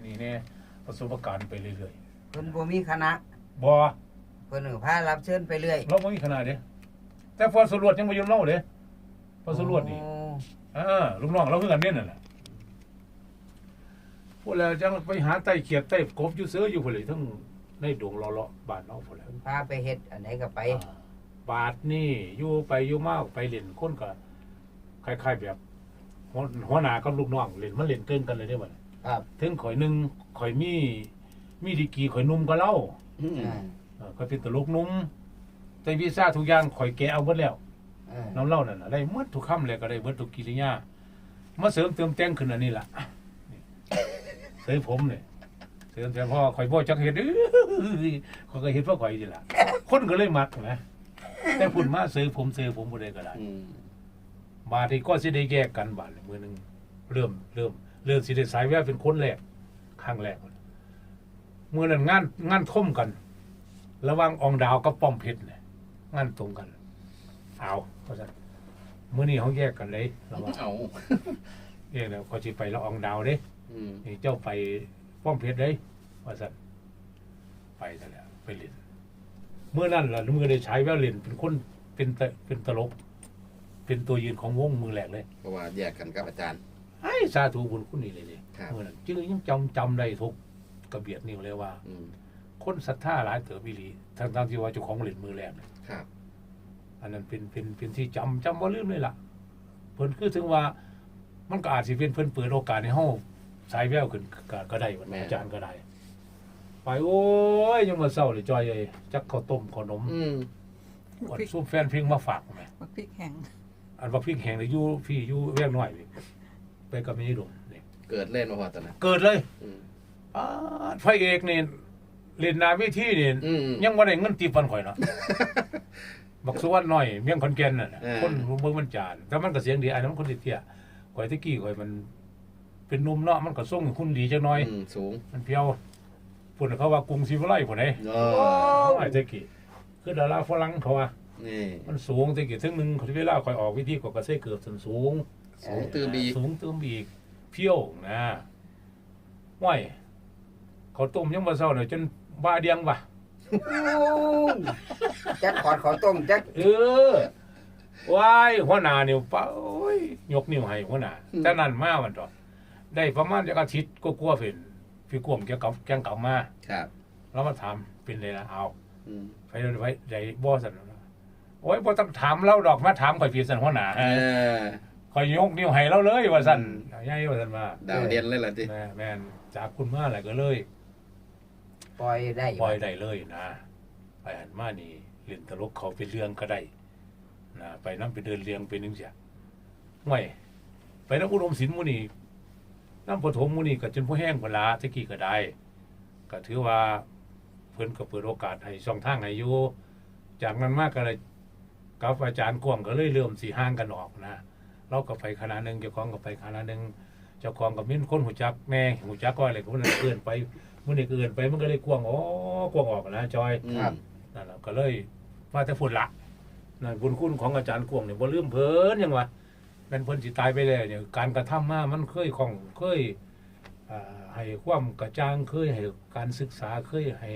อันนี้เนี่ยประสบการณ์ไปเรื่อยเพิ่นบ่มีคณะๆบ่เพิ่นก็พารับเชิญไปเรื่อยเราบ่มีขนาดเด้แต่พอสรวจยังบ่อยู่เล่าเด้พอสรวจนี่ โอ้เออลูกน้องเราคือกันเนี่ยนั่นแหละพวกแล้วจังไปหาไต้เขียดไต้กบอยู่เสืออยู่พุ่นเลยทั้งในดงเลาะๆบ้านน้องพุ่นแหล้วเพิ่นพาไปเฮ็ดอันไหนก็ไปบาทนี่อยู่ไปอยู่มากไปเล่นคนก็คล้ายๆแบบหัวหัวหน้ากับลูกน้องเล่นมันเล่นเกินกันเลยได้บ่ ครับถึงข่อยหนึงข่อยมีมีดีกรีข่อยหนุ่มก็เล่าอืมอ่าเออข่อยเป็นตลกหนุ่มแต่วีซ่าทุกอย่างข่อยแกะเอาหมดแล้วเออน้ำเล่านั่นน่ะได้หมดทุกคำเลยก็ได้หมดทุกกิริยามาเสริมเติมแต่งขึ้นอันนี้ล่ะนี่เสริมผมเนี่ยเสริมแต่พ่อข่อยบ่จักเฮ็ดเอ้ยข่อยก็เฮ็ดเพราะข่อยนี่ล่ะคนก็เลยมักนะแต่พุ่นมาเสริมผมเสริมผมบ่ได้ก็ได้ อืมบาดนี้ก็สิได้แยกกันบาดนี้มื้อหนึงเริ่มเริ่ม เริ่มสิได้สายแววเป็นคนแรกครั้งแรกมื้อนั้นงานงานท่มกัน ระหว่างอองดาวกับป้อมเพชรเนี่ยงานตรงกัน เอาเพราะฉะนั้นมื้อนี้เขาแยกกันเลยระหว่างเอาแยกแล้วเขาสิไปละอองดาวเด้อืมนี่เจ้าไปป้อมเพชรเลยว่าซั่นไปซะแล้วไปเล่นเมื่อนั้นล่ะมือได้ใช้แววเล่นเป็นคนเป็นตะเป็นตลก เป็นตัวยืนของวงมือแรกเลย เพราะว่าแยกกันกับอาจารย์ ไอ้สาธุบุญคุณนี่เลยนี่ครับ เมื่อนั้นจึงยังจำจำได้ทุกกระเบียดนิ้วเลยว่า อืมคนศรัทธาหลายเถอบิลีทั้งทที่ว่าเจ้าของเล่นมือแรกเนี่ยครับอันนั้นเป็นเป็นเป็นที่จำจำว่าลืมเลยล่ะเพิ่นคือถึงว่ามันก็อาจสิเป็นเพิ่นเปิดโอกาสให้เฮาสายแววขึ้นก็ก็ได้ว่าอาจารย์ก็ได้ ไปโอ้ยยังมาเศร้าเลยจอยเอ้ยจักข้าวต้มขนมอืมอันซุปแฟนเพลงมาฝากแหมบักพริกแห้งอันว่าพริกแห้งนี่อยู่พี่อยู่แวกน้อยนี่ ไปกับมีดงนี่เกิดเล่นมาพอตอนนั้นเกิดเลยอืมอ่าพระเอกนี่เล่นหนาเวทีนี่อืมยังบ่ได้เงินตีปันข่อยเนาะ บักสวัสดน้อยเมียงขอนแก่นน่ะนะเออ คนเบิ่งมันจานแต่มันก็เสียงดีอันนั้นมันคนเตี้ยๆข่อยตะกี้ข่อยมัน เป็นหนุ่มเนาะมันก็ส่งคุณดีจังน้อย อืมสูงมันเพียวพุ่นเขาว่ากรุงศรีวิไลพุ่นเด้โอ้ไอ้ตะกี้คือดาราฝรั่งเขาว่า นี่มันสูงตะกี้ถึงหนึงเวลาข่อยออกวิธีก็ก็ใส่เกือบส้นสูง สูงตือบีกสูงตื้มอีกเพี้ยวนะว้ายเขาวต้มยังบ่เศร้าเนี่ยจนบ้าเดียงว่ะจักขอดข้าวต้มจักเออว้ายหัวหน้านี่ป้าโอ้ยยกนิ้วให้หัวหน้าแต่นั้นมามันต่อได้ประมาณจักอาทิตย์ก็กลัวาๆเป็นพี่กวมเกี่ยวกับแกงเก่ามา ครับแล้วมาถามเป็นเลยละเอาอืมไปเลยไปได้บ่สัน โอ้ยบ่ต้องถามเราดอกมาถามข่อยพี่สันหัวหน้าเออข่อยยกนิ้วให้เราเลยว่าซั่นอืมใหญ่ว่าซั่นว่าดาวเด่นเลยล่ะจิแม่แม่นจากคุณมาอะไรก็เลย ปล่อยได้ปล่อยได้เลยนะไปหันมานี่เล่นตลกเขาเป็นเรื่องก็ได้นะไปน้ำไปเดินเรียงไปนึงเสียห่วยไปน้ำอุดมศิลป์หมูนี่น้ำปฐมหมูนี่ก็จนผู้แห้งเวลาตะกี้ก็ได้ ก็ถือว่าเพิ่นก็เปิดโอกาสให้ช่องทางให้อยู่จากนั้นมากก็เลย กับอาจารย์กวางก็เลยเริ่มสีห่างกันออกนะเราก็ไปคณะหนึ่งเจ้าของก็ไปคณะหนึ่งเจ้าของก็มีคนหูจักแม่หูจักก็อะไรก็มันเกินไปมันนี่เกินไปมันก็เลยกวางอ๋อกวางออกนะจอยอืมนั่นแหละก็เลยมาแต่ฝุ่นละนั่นบุญคุณของอาจารย์กวงเนี่ยบ่ลืมเพิ่นยังวะเป็นเพิ่นสิตายไปแล้วเนี่ยการกระทำมามันเคยของเคยอ่าให้ความกระจ่างเคยให้การศึกษาเคยให้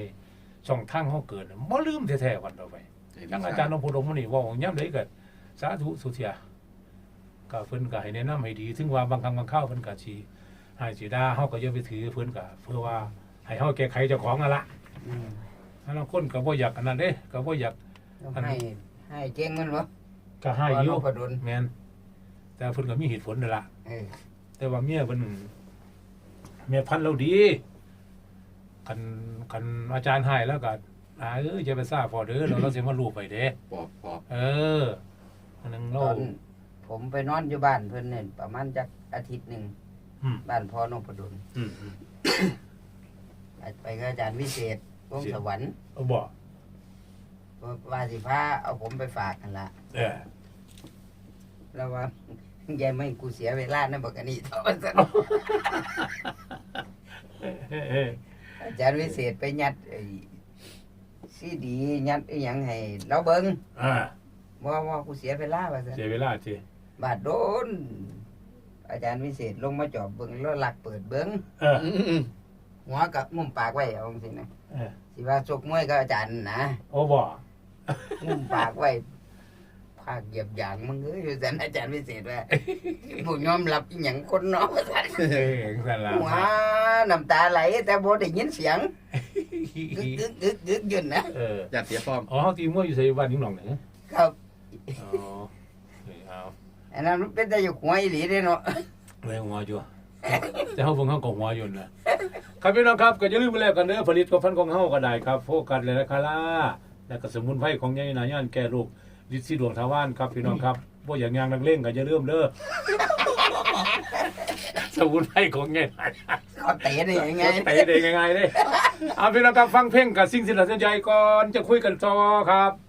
ช่องทางเฮาเกิดบ่ลืมแท้ๆวันต่อไป ทั้งอาจารย์นพดลนี่เว้าย่ำใดก็สาธุสุเทียก็เพิ่นก็ให้แนะนำให้ดีถึงว่าบางครั้งบางคราวเพิ่นก็สิให้สิด่าเฮาก็อย่าไปถือเพิ่นก็เพื่อว่าให้เฮาแก้ไขเจ้าของนั่นล่ะอืมถ้าเราคนก็บ่อยากอันนั้นเด้ก็บ่อยากต้องให้ให้เจ๊งมันวะก็ให้อยู่พอดลแม่นแต่เพิ่นก็มีเหตุผลนั่นล่ะเออแต่ว่าเมียเพิ่นเมียพันธุ์เราดีคันคันอาจารย์ให้แล้วก็ อ่าเอ้ยอย่าไปซ่าพอเด้อเราเราสิมาลูบไปเด้ปอบปอบเอออันนึงตเรา อนผมไปนอนอยู่บ้านเพิ่นเนี่ยประมาณจักอาทิตย์หนึ่งอืม บ้านพ่อนพดลอืมอืม ไปกับอาจารย์วิเศษวงศ์สวรรค์เอาบ่ว่าสิพาเอาผมไปฝากกันละเออแล้วว่ายายไม่กูเสียเวลานะบอกอันนี้เท่านั้นเออเออเอออาจารย์วิเศษไปยัดไอ้ ซีดียัดไอ้หยังให้เราเบิงอ่าว่าว่ากูเสียเวลาว่าซั่นเสียเวลาสิบาดโดน อาจารย์วิเศษลงมาจอบเบิงแล้วหลักเปิดเบิงเอออืมอืมหัวกับมุมปากไว้เอาจังซี่นะเออ สิว่าชกมวยกับอาจารย์นะ โอ้บ่มุมปากไว้ภาคเหยียบยางมึงเอ้ยอยู่ซั่นอาจารย์พิเศษว่าบ่ยอมรับอีหยังคนเนาะว่าซั่นเออจังซั่นล่ะหัวน้ำตาไหลแต่บ่ได้ยินเสียง กึกกึกกึกกึกอยู่นะเออญาติเสียฟอร์มอ๋อเฮาตีมวยอยู่ไสบ้านนิ่งหนองเนี่ยครับอ๋อนี่เอาอันนั้นมันเป็นแต่อยู่หัวอีหลีเด้เนาะไว้หัวอยู่แต่เฮาเบิ่งเฮาก็หัวอยู่นะครับพี่น้องครับก็อย่าลืมไปแล้วกันเด้อผลิตภัณฑ์ของเฮาก็ได้ครับโฟกัสและราคาล่าและก็สมุนไพรของยายนาย่านแก้โรคฤทธิ์สีดวงทวารครับพี่น้องครับบ่อย่างยางนักเลงก็อย่าลืมเด้อสมุนไพรของยายนา ย่านเขาเตะได้ยังไงเตะได้ง่ายๆเลยเอาพี่น้องครับฟังเพลงกับสิ่งที่น่าสนใจก่อนจะคุยกันต่อครับ